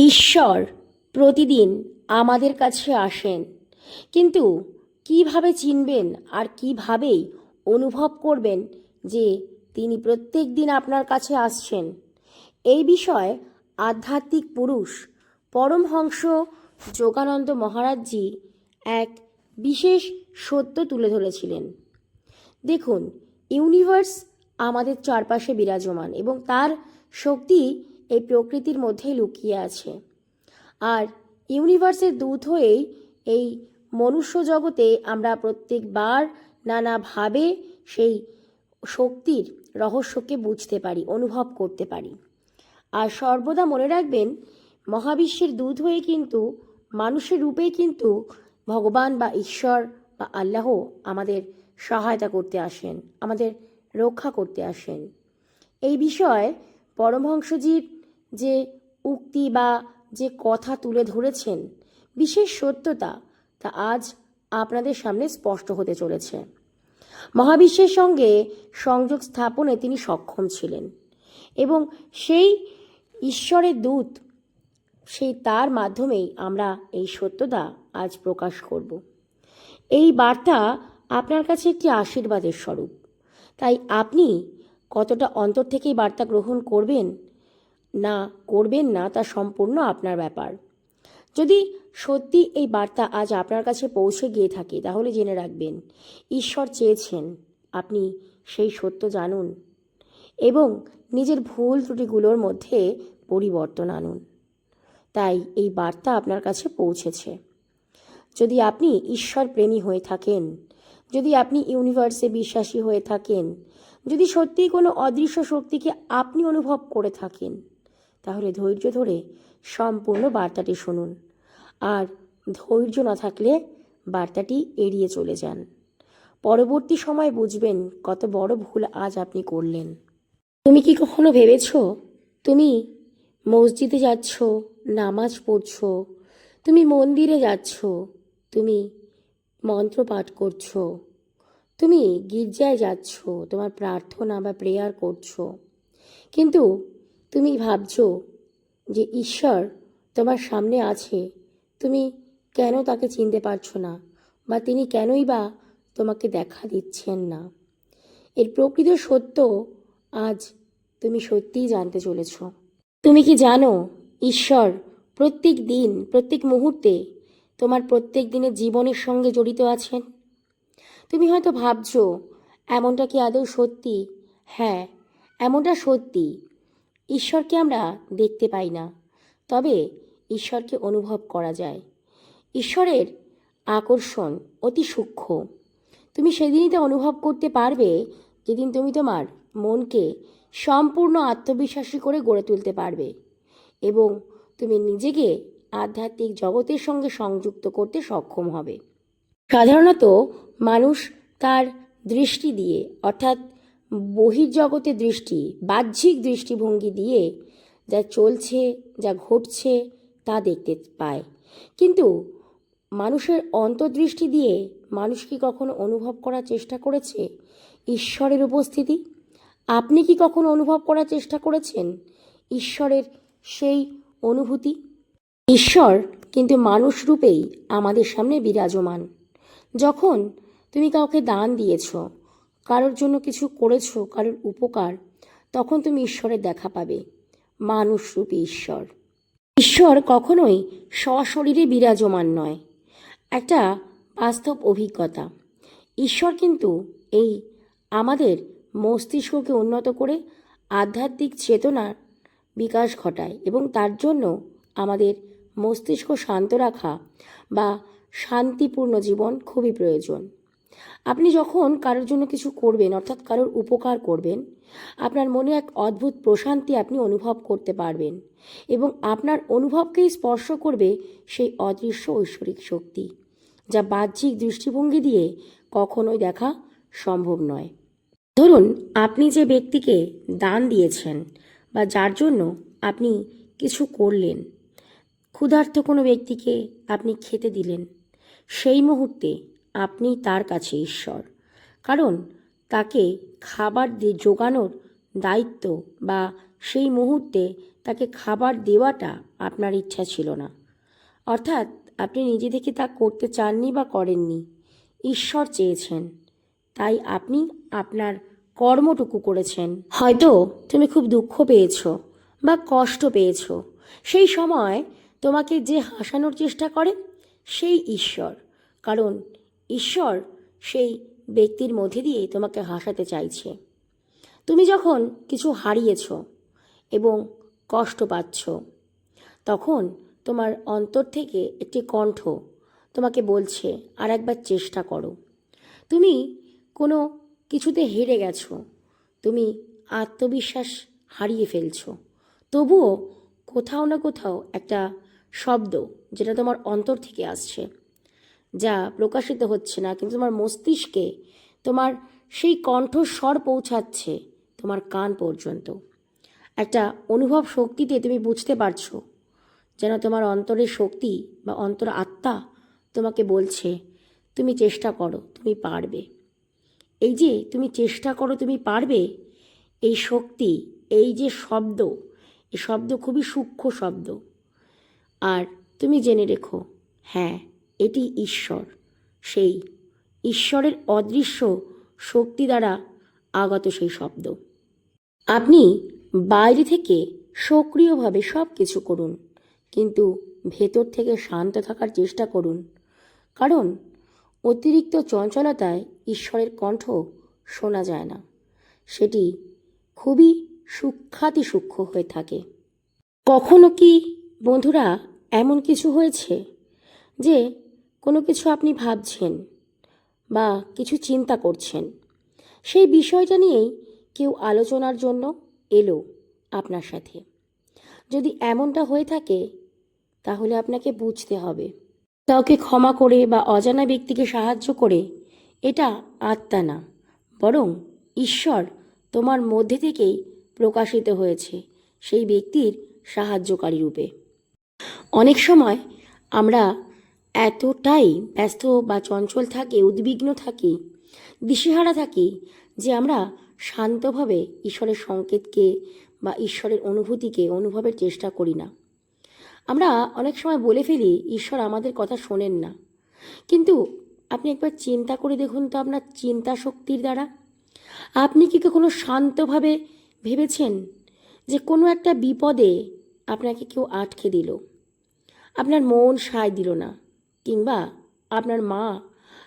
ঈশ্বর প্রতিদিন আমাদের কাছে আসেন। কিন্তু কীভাবে চিনবেন আর কিভাবেই অনুভব করবেন যে তিনি প্রত্যেক দিন আপনার কাছে আসছেন? এই বিষয়ে আধ্যাত্মিক পুরুষ পরমহংস যোগানন্দ মহারাজজি এক বিশেষ সত্য তুলে ধরেছিলেন। দেখুন, ইউনিভার্স আমাদের চারপাশে বিরাজমান এবং তার শক্তি এই প্রকৃতির মধ্যেই লুকিয়ে আছে। আর ইউনিভার্সের দূত হয়েই এই মনুষ্য জগতে আমরা প্রত্যেকবার নানাভাবে সেই শক্তির রহস্যকে বুঝতে পারি, অনুভব করতে পারি। আর সর্বদা মনে রাখবেন, মহাবিশ্বের দূত হয়ে কিন্তু, মানুষের রূপে কিন্তু ভগবান বা ঈশ্বর বা আল্লাহ আমাদের সহায়তা করতে আসেন, আমাদের রক্ষা করতে আসেন। এই বিষয়ে পরমহংসজির যে উক্তি বা যে কথা তুলে ধরেছেন, বিশেষ সত্যতা তা আজ আপনাদের সামনে স্পষ্ট হতে চলেছে। মহাবিশ্বের সঙ্গে সংযোগ স্থাপনে তিনি সক্ষম ছিলেন এবং সেই ঈশ্বরের দূত, সেই তার মাধ্যমেই আমরা এই সত্যতা আজ প্রকাশ করব। এই বার্তা আপনার কাছে একটি আশীর্বাদের স্বরূপ। তাই আপনি কতটা অন্তর থেকেই বার্তা গ্রহণ করবেন না করবেন না তা সম্পূর্ণ আপনার ব্যাপার। যদি সত্যি এই বার্তা আজ আপনার কাছে পৌঁছে গিয়ে থাকে, তাহলে জেনে রাখবেন, ঈশ্বর চেয়েছেন আপনি সেই সত্য জানুন এবং নিজের ভুল ত্রুটিগুলোর মধ্যে পরিবর্তন আনুন। তাই এই বার্তা আপনার কাছে পৌঁছেছে। যদি আপনি ঈশ্বর প্রেমী হয়ে থাকেন, যদি আপনি ইউনিভার্সে বিশ্বাসী হয়ে থাকেন, যদি সত্যিই কোনো অদৃশ্য শক্তিকে আপনি অনুভব করে থাকেন তাহলে ধৈর্য ধরে সম্পূর্ণ বার্তাটি শুনুন। আর ধৈর্য না থাকলে বার্তাটি এড়িয়ে চলে যান। পরবর্তী সময় বুঝবেন কত বড় ভুল আজ আপনি করলেন। তুমি কি কখনো ভেবেছ, তুমি মসজিদে যাচ্ছ, নামাজ পড়ছ, তুমি মন্দিরে যাচ্ছ, তুমি মন্ত্র পাঠ করছ, তুমি গির্জায় যাচ্ছ, তোমার প্রার্থনা বা প্রেয়ার করছ, কিন্তু তুমি ভাবছ যে ঈশ্বর তোমার সামনে আছে। তুমি কেন তাকে চিনতে পারছ না? বা তিনি কেনই বা তোমাকে দেখা দিচ্ছেন না? এর প্রকৃত সত্য আজ তুমি সত্যিই জানতে চলেছ। তুমি কি জানো, ঈশ্বর প্রত্যেক দিন, প্রত্যেক মুহূর্তে তোমার প্রত্যেক দিনের জীবনের সঙ্গে জড়িত আছেন? তুমি হয়তো ভাবছ, এমনটা কি আদৌ সত্যি? হ্যাঁ এমনটা সত্যি। ঈশ্বরকে আমরা দেখতে পাই না। তবে ঈশ্বরকে অনুভব করা যায়। ঈশ্বরের আকর্ষণ অতি সূক্ষ্ম। তুমি সেদিনই তা অনুভব করতে পারবে যেদিন তুমি তোমার মনকে সম্পূর্ণ আত্মবিশ্বাসী করে গড়ে তুলতে পারবে এবং তুমি নিজেকে আধ্যাত্মিক জগতের সঙ্গে সংযুক্ত করতে সক্ষম হবে। সাধারণত মানুষ তার দৃষ্টি দিয়ে, অর্থাৎ বহির্জগতের দৃষ্টি, বাহ্যিক দৃষ্টিভঙ্গি দিয়ে যা চলছে, যা ঘটছে, তা দেখতে পায়। কিন্তু মানুষের অন্তর্দৃষ্টি দিয়ে মানুষ কি কখনো অনুভব করার চেষ্টা করেছে? ঈশ্বরের উপস্থিতি? আপনি কি কখনো অনুভব করার চেষ্টা করেছেন ঈশ্বরের সেই অনুভূতি? ঈশ্বর কিন্তু মানুষ রূপেই আমাদের সামনে বিরাজমান। যখন তুমি কাউকে দান দিয়েছ কারোর জন্য কিছু করেছ, কারোর উপকার, তখন তুমি ঈশ্বরের দেখা পাবে। মানুষ রূপী ঈশ্বর। ঈশ্বর কখনোই সশরীরে বিরাজমান নয়। একটা বাস্তব অভিজ্ঞতা। ঈশ্বর কিন্তু এই আমাদের মস্তিষ্ককে উন্নত করে আধ্যাত্মিক চেতনার বিকাশ ঘটায় এবং তার জন্য আমাদের মস্তিষ্ক শান্ত রাখা বা শান্তিপূর্ণ জীবন খুবই প্রয়োজন। আপনি যখন কারোর জন্য কিছু করবেন, অর্থাৎ কারোর উপকার করবেন, আপনার মনে এক অদ্ভুত প্রশান্তি আপনি অনুভব করতে পারবেন এবং আপনার অনুভবকেই স্পর্শ করবে সেই অদৃশ্য ঐশ্বরিক শক্তি, যা বাহ্যিক দৃষ্টিভঙ্গি দিয়ে কখনোই দেখা সম্ভব নয়। ধরুন, আপনি যে ব্যক্তিকে দান দিয়েছেন বা যার জন্য আপনি কিছু করলেন, ক্ষুধার্ত কোনো ব্যক্তিকে আপনি খেতে দিলেন, সেই মুহূর্তে আপনি তার কাছে ঈশ্বর। কারণ তাকে খাবার দিয়ে জোগানোর দায়িত্ব বা সেই মুহূর্তে তাকে খাবার দেওয়াটা আপনার ইচ্ছা ছিল না। অর্থাৎ আপনি নিজে থেকে তা করতে চাননি বা করেননি। ঈশ্বর চেয়েছেন। তাই আপনি আপনার কর্মটুকু করেছেন। হয়তো তুমি খুব দুঃখ পেয়েছ বা কষ্ট পেয়েছ। সেই সময় তোমাকে যে হাসানোর চেষ্টা করে, সেই ঈশ্বর। কারণ ঈশ্বর সেই ব্যক্তির মধ্যে দিয়ে তোমাকে হাসাতে চাইছে। তুমি যখন কিছু হারিয়েছ এবং কষ্ট পাচ্ছ, তখন তোমার অন্তর থেকে একটি কণ্ঠ তোমাকে বলছে আর একবার চেষ্টা করো। তুমি কোনো কিছুতে হেরে গেছো, তুমি আত্মবিশ্বাস হারিয়ে ফেলছো। তবুও কোথাও না কোথাও একটা শব্দ যেটা তোমার অন্তর থেকে আসছে। যা প্রকাশিত হচ্ছে না, কিন্তু তোমার মস্তিষ্কে তোমার সেই কণ্ঠস্বর পৌঁছাচ্ছে তোমার কান পর্যন্ত। একটা অনুভব শক্তিতে তুমি বুঝতে পারছ যেন তোমার অন্তরের শক্তি বা অন্তর আত্মা তোমাকে বলছে, তুমি চেষ্টা করো, তুমি পারবে। এই যে তুমি চেষ্টা করো, তুমি পারবে, এই শক্তি, এই যে শব্দ, এই শব্দ খুবই সূক্ষ্ম শব্দ। আর তুমি জেনে রেখো হ্যাঁ এটি ঈশ্বর। সেই ঈশ্বরের অদৃশ্য শক্তি দ্বারা আগত সেই শব্দ। আপনি বাইরে থেকে সক্রিয়ভাবে সব কিছু করুন, কিন্তু ভেতর থেকে শান্ত থাকার চেষ্টা করুন। কারণ অতিরিক্ত চঞ্চলতায় ঈশ্বরের কণ্ঠ শোনা যায় না। সেটি খুবই সূক্ষাতি সূক্ষ্ম হয়ে থাকে। কখনো কি বন্ধুরা এমন কিছু হয়েছে যে কোনো কিছু আপনি ভাবছেন বা কিছু চিন্তা করছেন, সেই বিষয়টা নিয়েই কেউ আলোচনার জন্য এলো আপনার সাথে। যদি এমনটা হয়ে থাকে, তাহলে আপনাকে বুঝতে হবে। কাউকে ক্ষমা করে বা অজানা ব্যক্তিকে সাহায্য করে এটা আত্মা না, বরং ঈশ্বর তোমার মধ্যে থেকেই প্রকাশিত হয়েছে সেই ব্যক্তির সাহায্যকারী রূপে। অনেক সময় আমরা এতটাই ব্যস্ত বা চঞ্চল থাকি, উদ্বিগ্ন থাকি, দিশেহারা থাকি যে আমরা শান্তভাবে ঈশ্বরের সংকেতকে বা ঈশ্বরের অনুভূতিকে, অনুভবের চেষ্টা করি না। আমরা অনেক সময় বলে ফেলি, ঈশ্বর আমাদের কথা শোনেন না। কিন্তু আপনি একবার চিন্তা করে দেখুন তো আপনার চিন্তা শক্তির দ্বারা। আপনি কি কখনো শান্তভাবে ভেবেছেন যে কোনো একটা বিপদে আপনাকে কেউ আটকে দিল? আপনার মন সায় দিল না। কিংবা আপনার মা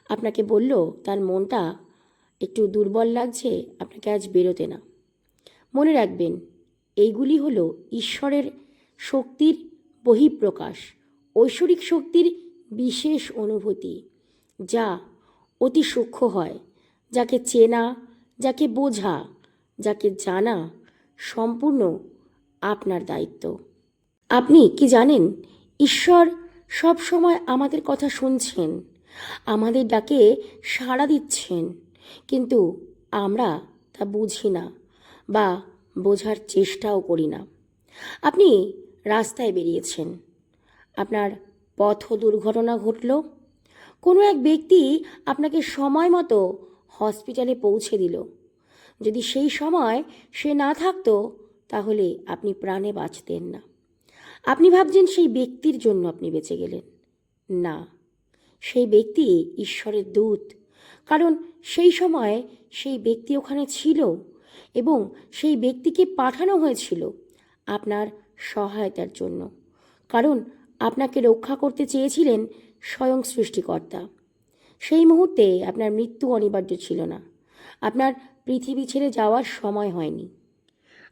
আপনাকে বলল, তার মনটা একটু দুর্বল লাগছে, আপনাকে আজ বেরোতে না। মনে রাখবেন, এইগুলি হলো ঈশ্বরের শক্তির বহিঃপ্রকাশ, ঐশ্বরিক শক্তির বিশেষ অনুভূতি, যা অতি সূক্ষ্ম হয়, যাকে চেনা, যাকে বোঝা, যাকে জানা সম্পূর্ণ আপনার দায়িত্ব। আপনি কি জানেন, ঈশ্বর সব সময় আমাদের কথা শুনছেন, আমাদের ডাকে সাড়া দিচ্ছেন, কিন্তু আমরা তা বুঝি না বা বোঝার চেষ্টাও করি না। আপনি রাস্তায় বেরিয়েছেন। আপনার পথ দুর্ঘটনা ঘটল। কোনো এক ব্যক্তি আপনাকে সময় মতো হসপিটালে পৌঁছে দিল। যদি সেই সময় সে না থাকতো, তাহলে আপনি প্রাণে বাঁচতেন না। আপনি ভাবছেন সেই ব্যক্তির জন্য আপনি বেঁচে গেলেন। না, সেই ব্যক্তি ঈশ্বরের দূত। কারণ সেই সময় সেই ব্যক্তি ওখানে ছিল এবং সেই ব্যক্তিকে পাঠানো হয়েছিল আপনার সহায়তার জন্য। কারণ আপনাকে রক্ষা করতে চেয়েছিলেন স্বয়ং সৃষ্টিকর্তা। সেই মুহূর্তে আপনার মৃত্যু অনিবার্য ছিল না। আপনার পৃথিবী ছেড়ে যাওয়ার সময় হয়নি।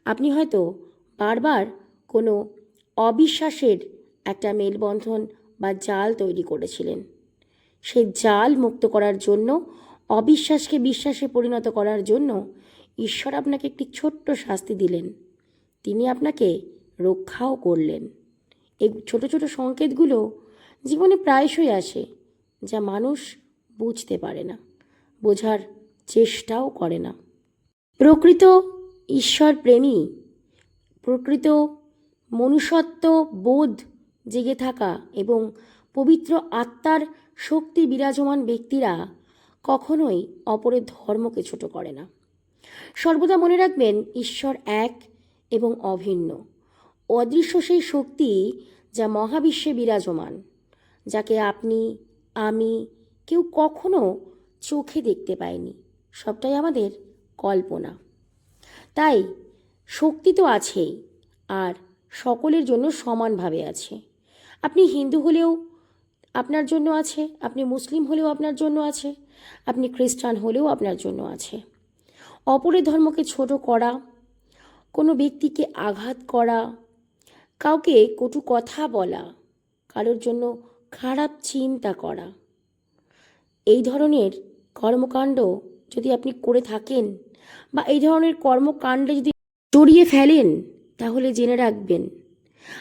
আপনি হয়তো বারবার কোনো অবিশ্বাসের একটা মেলবন্ধন বা জাল তৈরি করেছিলেন। সে জাল মুক্ত করার জন্য, অবিশ্বাসকে বিশ্বাসে পরিণত করার জন্য ঈশ্বর আপনাকে একটি ছোট্ট শাস্তি দিলেন। তিনি আপনাকে রক্ষাও করলেন। এই ছোট ছোট সংকেতগুলো জীবনে প্রায়শই আসে, যা মানুষ বুঝতে পারে না, বোঝার চেষ্টাও করে না। প্রকৃত ঈশ্বর প্রেমী প্রকৃত মনুষ্যত্ব, বোধ জেগে থাকা এবং পবিত্র আত্মার শক্তি বিরাজমান ব্যক্তিরা কখনোই অপরের ধর্মকে ছোট করে না। সর্বদা মনে রাখবেন, ঈশ্বর এক এবং অভিন্ন। অদৃশ্য সেই শক্তি যা মহাবিশ্বে বিরাজমান, যাকে আপনি, আমি কেউ কখনো চোখে দেখতে পায়নি। সবটাই আমাদের কল্পনা। তাই শক্তি তো আছেই, আর সকলের জন্য সমানভাবে আছে। আপনি হিন্দু হলেও আপনার জন্য আছে, আপনি মুসলিম হলেও আপনার জন্য আছে, আপনি খ্রিস্টান হলেও আপনার জন্য আছে। অপরের ধর্মকে ছোট করা, কোনো ব্যক্তিকে আঘাত করা, কাউকে কটু কথা বলা, কারোর জন্য খারাপ চিন্তা করা, এই ধরনের কর্মকাণ্ড যদি আপনি করে থাকেন বা এই ধরনের কর্মকাণ্ডে যদি জড়িয়ে ফেলেন তাহলে জেনে রাখবেন।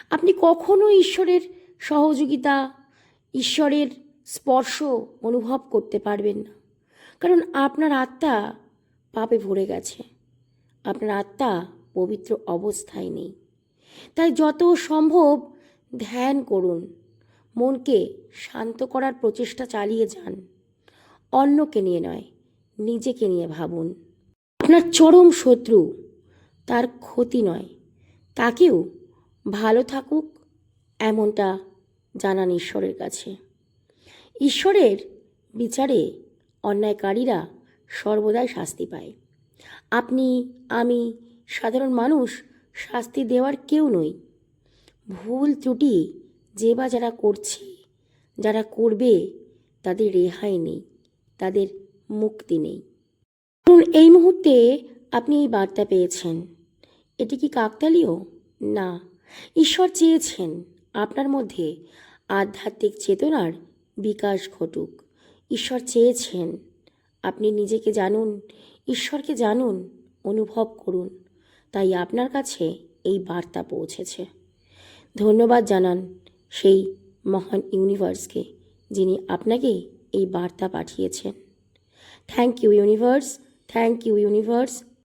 আপনি কখনো ঈশ্বরের সহযোগিতা, ঈশ্বরের স্পর্শ অনুভব করতে পারবেন না। কারণ আপনার আত্মা পাপে ভরে গেছে। আপনার আত্মা পবিত্র অবস্থায় নেই। তাই যত সম্ভব ধ্যান করুন। মনকে শান্ত করার প্রচেষ্টা চালিয়ে যান। অন্যকে নিয়ে নয়, নিজেকে নিয়ে ভাবুন। আপনার চরম শত্রু, তার ক্ষতি নয়। তাকেও ভালো থাকুক এমনটা জানান ঈশ্বরের কাছে। ঈশ্বরের বিচারে অন্যায়কারীরা সর্বদাই শাস্তি পায়। আপনি, আমি সাধারণ মানুষ শাস্তি দেওয়ার কেউ নই। ভুল ত্রুটি যে বা যারা করছে, যারা করবে, তাদের রেহাই নেই, তাদের মুক্তি নেই। এই মুহূর্তে আপনি এই বার্তা পেয়েছেন। এটি কি কাকতালীয়? না। ঈশ্বর চেয়েছেন আপনার মধ্যে আধ্যাত্মিক চেতনার বিকাশ ঘটুক। ঈশ্বর চেয়েছেন। আপনি নিজেকে জানুন, ঈশ্বরকে জানুন, অনুভব করুন। তাই আপনার কাছে এই বার্তা পৌঁছেছে। ধন্যবাদ জানান সেই মহান ইউনিভার্সকে, যিনি আপনাকে এই বার্তা পাঠিয়েছেন। Thank you universe, thank you universe.